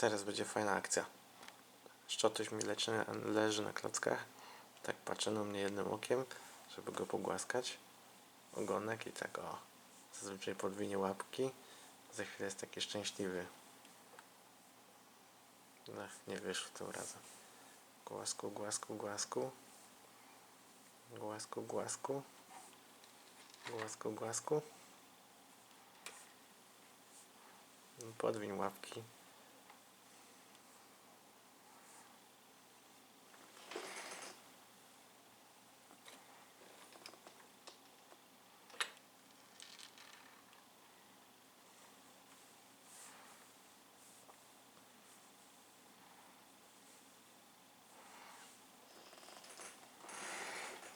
Teraz będzie fajna akcja. Szczotuś mi leczy, leży na klockach. Tak patrzy na mnie jednym okiem, żeby go pogłaskać. Ogonek i tak o. Zazwyczaj podwinie łapki. Za chwilę jest taki szczęśliwy. No, nie wyszło tym razem. Głasku, głasku, głasku. Głasku, głasku. Głasku, głasku. Podwiń łapki.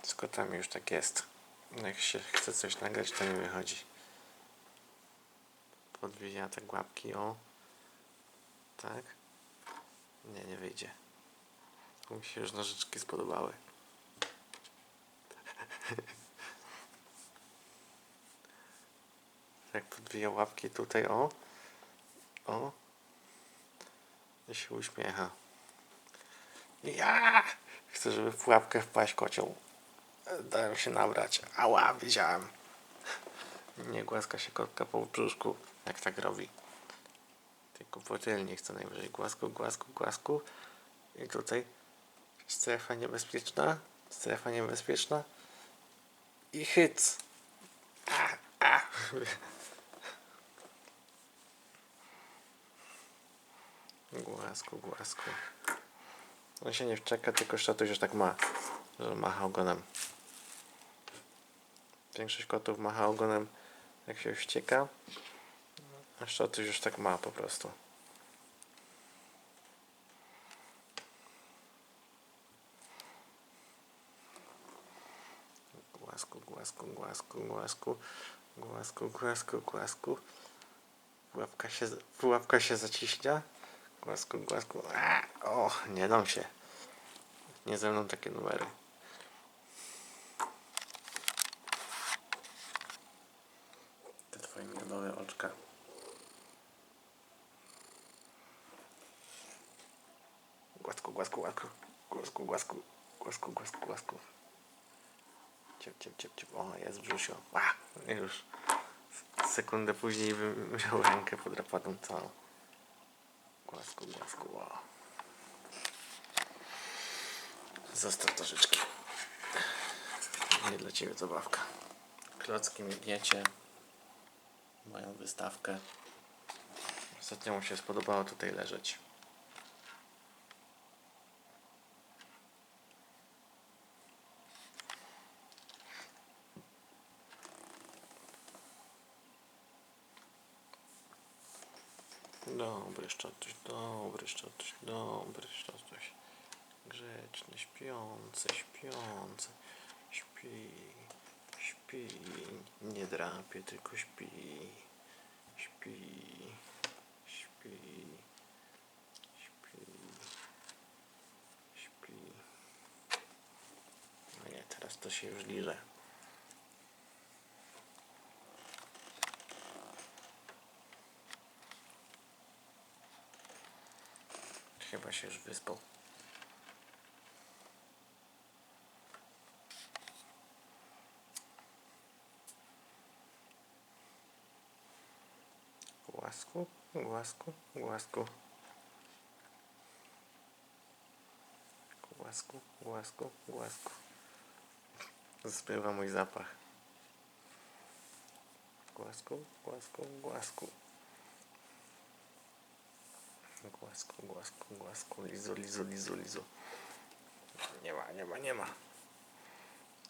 Z kotami już tak jest. Jak się chce coś nagrać, to nie wychodzi. Podwija te łapki, o. Tak. Nie, nie wyjdzie. Mi się już nożyczki spodobały. Jak podwija łapki tutaj, o. O. I się uśmiecha. Ja! Chcę, żeby w pułapkę wpaść kocioł. Dają się nabrać. Ała, wiedziałem. Nie głaska się kotka po brzuszku, jak tak robi. Tylko płetylnie chce najwyżej głasku, głasku, głasku. I tutaj strefa niebezpieczna, strefa niebezpieczna. I hyc. A, a. Głasku, głasku. On się nie wczeka, tylko szczatuś już tak ma, że macha ogonem. Większość kotów macha ogonem, jak się wścieka, a szczatuś już tak ma po prostu. Głasku, głasku, głasku, głasku, głasku, głasku, głasku. Pułapka się, pułapka się zaciśnia. Głasku, głasku. A, o, nie dam się. Nie ze mną takie numery. Te twoje miodowe oczka. Głasku, głasku, głasku. Głasku, głasku, głasku, głasku, głasku. Ciep, ciep, ciep, ciep. O, jest brzusio. A, już. Sekundę później bym miał rękę podrapaną całą. Głasku, głasku, wow. Zostaw nożyczki. Nie dla Ciebie zabawka. Klocki mi gniecie. Mają wystawkę. Ostatnio mu się spodobało tutaj leżeć. Dobry szczotuś, dobry szczotuś, dobry szczotuś. Grzeczny, śpiący, śpiący. Śpi, śpi. Nie drapie, tylko śpi. Śpi, śpi, śpi, śpi. No nie, teraz to się już liże. Chyba się już wyspał. Głasku, głasku, głasku. Głasku, głasku, głasku. Zbywa mój zapach. Głasku, głasku, głasku. Głasku, głasku, głasku, lizu, lizu, lizu, lizu. Nie ma, nie ma, nie ma.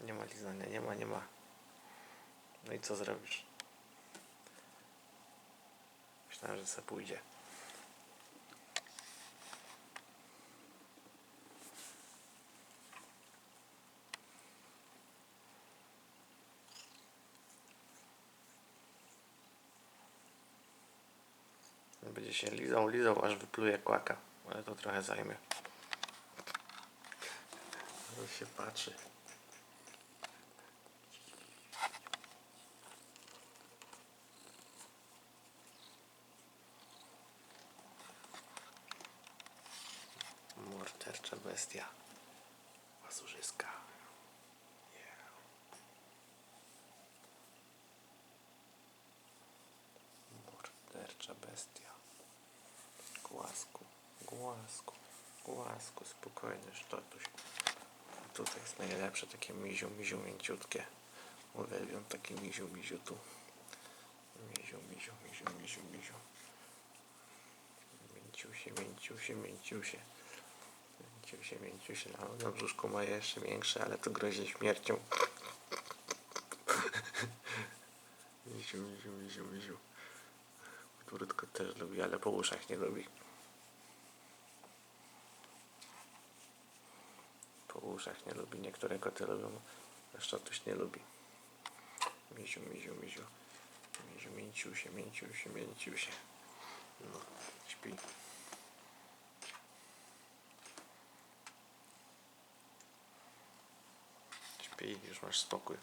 Nie ma lizania, nie ma, nie ma. No i co zrobisz? Myślałem, że se pójdzie. Będzie się lizał, lizał, aż wypluje kłaka. Ale to trochę zajmie. Ale się patrzy. Mordercza bestia. Pazurzyska. Yeah. Mordercza bestia. Głasku, głasku, głasku, spokojny szczotuś. Tutaj jest najlepsze, takie miziu, miziu mięciutkie. Uwielbiam takie miziu, miziu tu. Miziu, miziu, miziu, miziu, miziu. Mięciusie, mięciusie, mięciusie. Mięciusie, mięciusie. No, na brzuszku ma jeszcze większe, ale to grozi śmiercią. Misiu, misiu, misiu, misiu. Turutko też lubi, ale po uszach nie lubi. Uszach nie lubi. Niektóre koty lubią, szczotuś nie lubi. Misiu, misiu, misiu. Misiu, mięciusie, mięciusie, mięciusie. No, śpi. Śpi, już masz spokój.